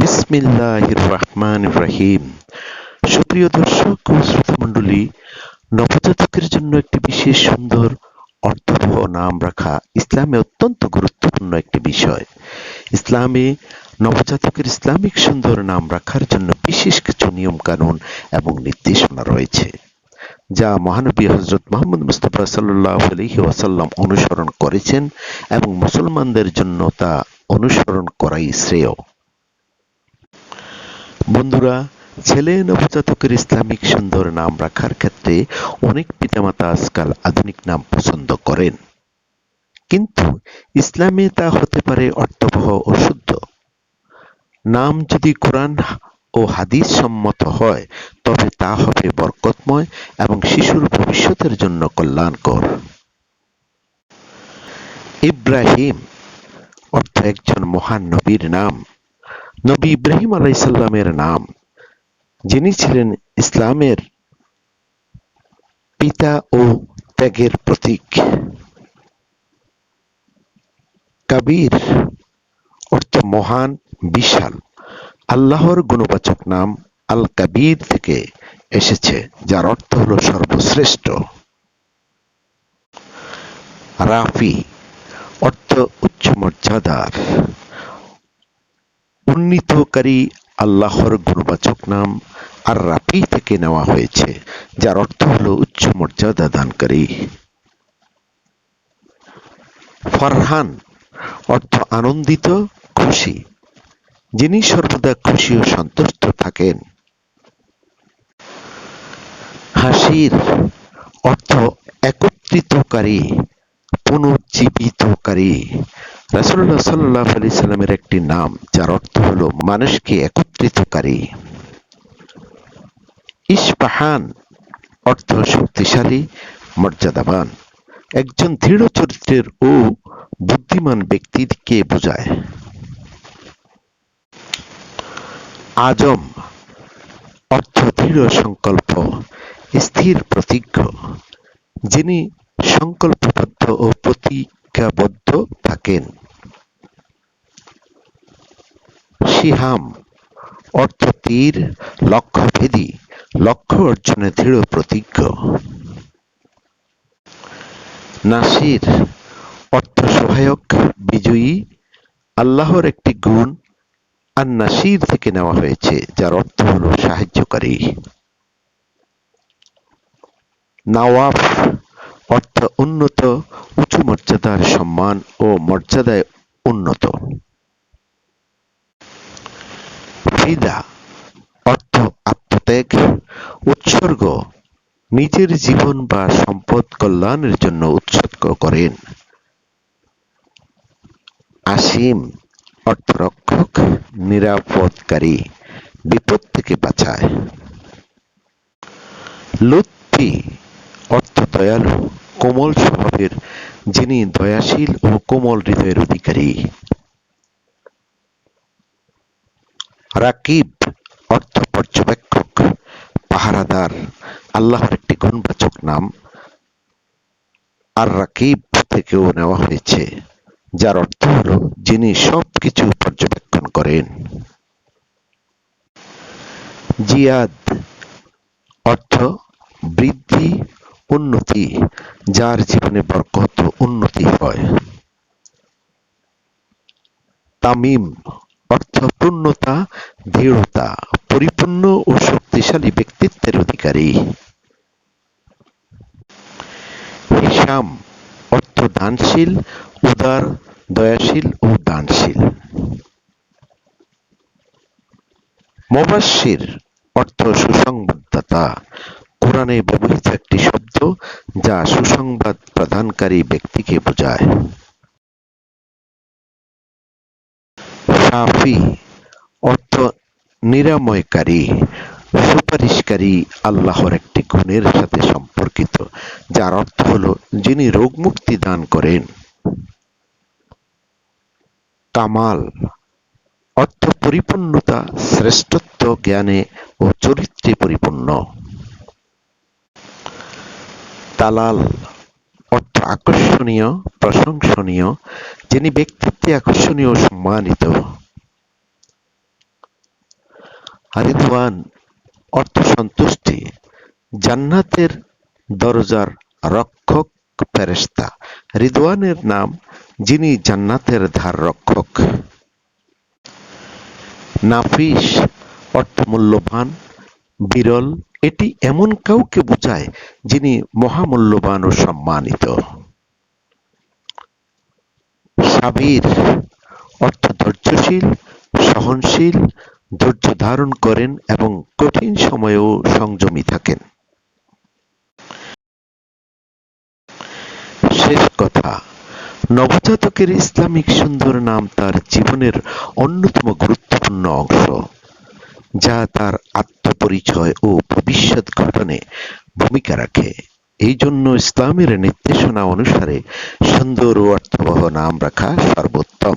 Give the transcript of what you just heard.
বিসমিল্লাহির রহমান রহিম সুপ্রিয় দর্শক ও শ্রোতামণ্ডলী, নবজাতকের জন্য একটি বিশেষ সুন্দর, অর্থবহ নাম রাখা ইসলামে অত্যন্ত গুরুত্বপূর্ণ একটি বিষয়। ইসলামে, নবজাতকের ইসলামিক সুন্দর নাম রাখার জন্য বিশেষ কিছু নিয়ম কানুন এবং নির্দেশনা রয়েছে, যা মহানবী হজরত মোহাম্মদ মুস্তফা সাল্লাহ আলহি ওয়াসাল্লাম অনুসরণ করেছেন এবং মুসলমানদের জন্য তা অনুসরণ করাই শ্রেয়। বন্ধুরা, ছেলে নবজাতকের ইসলামিক সুন্দর নাম রাখার ক্ষেত্রে অনেক পিতামাতা আজকাল আধুনিক নাম পছন্দ করেন। কিন্তু ইসলামে তা হতে পারে অর্থবহ ও শুদ্ধ। নাম যদি কোরআন ও হাদিস সম্মত হয়, তবে তা হবে বরকতময় এবং শিশুর ভবিষ্যতের জন্য কল্যাণকর। ইব্রাহিম অর্থ একজন মহান নবীর নাম। নবী ইব্রাহিম আলাইসাল্লামের নাম, যিনি ছিলেন ইসলামের পিতা ও ত্যাগের প্রতীক। কাবির অর্থ মহান, বিশাল। আল্লাহর গুণবাচক নাম আল কাবির থেকে এসেছে, যার অর্থ হলো সর্বশ্রেষ্ঠ। রাফি অর্থ উচ্চ মর্যাদার। উন্নীতকারী আল্লাহর গুণবাচক নাম আর রাফি থেকে নেওয়া হয়েছে, যার অর্থ হলো উচ্চ মর্যাদা দানকারী। ফরহান অর্থ আনন্দিত, খুশি, যিনি সর্বদা খুশি ও সন্তুষ্ট থাকেন। হাসির অর্থ একত্রিতকারী, পুনর্জীবিতকারী রাসুল্লাহ সাল্লাহ আলি সাল্লামের একটি নাম, যার অর্থ হলো মানুষকে একত্রিতকারী। ইস্পাহান অর্থ শক্তিশালী, মর্যাদাবান। একজন দৃঢ় চরিত্রের ও বুদ্ধিমান ব্যক্তিকে বোঝায়? আজম অর্থ দৃঢ় সংকল্প, স্থির প্রতিজ্ঞ। যিনি সংকল্পবদ্ধ ও প্রতিজ্ঞাবদ্ধ থাকেন। সিহাম অর্থ তীর, লক্ষ্যভেদী, লক্ষ্য অর্জনে দৃঢ় প্রতিজ্ঞ। নাসির অর্থ সহায়ক বিজয়ী, আল্লাহর একটি গুণ, আর নাসির থেকে নেওয়া হয়েছে, যার অর্থ হল সাহায্যকারী। নওয়াব অর্থ উন্নত, উঁচু মর্যাদার সম্মান ও মর্যাদায় উন্নত। ফিদা অর্থ আত্মত্যাগ, উৎসর্গ, নিজের জীবন বা সম্পদ কল্যাণের জন্য উৎসর্গ করেন। আসিম অর্থ রক্ষক নিরাপদকারী, বিপদ থেকে বাঁচায়। লুৎফি অর্থ দয়ালু কোমল স্বভাবের, যিনি দয়াশীল ও কোমল হৃদয়ের অধিকারী। রাকিব, অর্থ পর্যবেক্ষক, পাহারাদার, আল্লাহর একটি গুণবাচক নাম। আর রাকিব থেকেও নেওয়া হয়েছে, যার অর্থ হল যিনি সবকিছু পর্যবেক্ষণ করেন। জিয়াদ, অর্থ বৃদ্ধি, উন্নতি, যার জীবনে বরকত উন্নতি হয়। তামিম পূর্ণতা দৃঢ়তা, পরিপূর্ণ ও শক্তিশালী ব্যক্তিত্বের অধিকারী। হিসাম অর্থ দানশীল উদার, দয়াশীল ও দানশীল। মোবাশির অর্থ সুসংবাদদাতা। কোরআনে ব্যবহৃত একটি শব্দ যা সুসংবাদ প্রদানকারী ব্যক্তিকে বোঝায়। শাফি অর্থ নিরাময়কারী, সুপারিশকারী আল্লাহর একটি গুণের সাথে সম্পর্কিত, যার অর্থ হল যিনি রোগ মুক্তি দান করেন। কামাল, অর্থ পরিপূর্ণতা, শ্রেষ্ঠত্ব জ্ঞানে ও চরিত্রে পরিপূর্ণ। তালাল অর্থ আকর্ষণীয়, প্রশংসনীয়, যিনি ব্যক্তিত্বে আকর্ষণীয় সম্মানিত। রিদওয়ান অর্থ সন্তুষ্টি, জান্নাতের দরজার রক্ষক রিদওয়ানের নাম, যিনি জান্নাতের ধার রক্ষক। নাফিস অর্থ মূল্যবান, বিরল, এটি এমন কাউকে বোঝায় যিনি মহামূল্যবান ও সম্মানিত। সাবির অর্থ ধৈর্যশীল, সহনশীল ধৈর্য ধারণ করেন এবং কঠিন সময়েও সংযমী থাকেন। শেষ কথা, নবজাতকের ইসলামিক সুন্দর নাম তার জীবনের অন্যতম গুরুত্বপূর্ণ অংশ, যা তার আত্মপরিচয় ও ভবিষ্যৎ গঠনে ভূমিকা রাখে। এই জন্য ইসলামের নির্দেশনা অনুসারে সুন্দর ও অর্থবহ নাম রাখা সর্বোত্তম।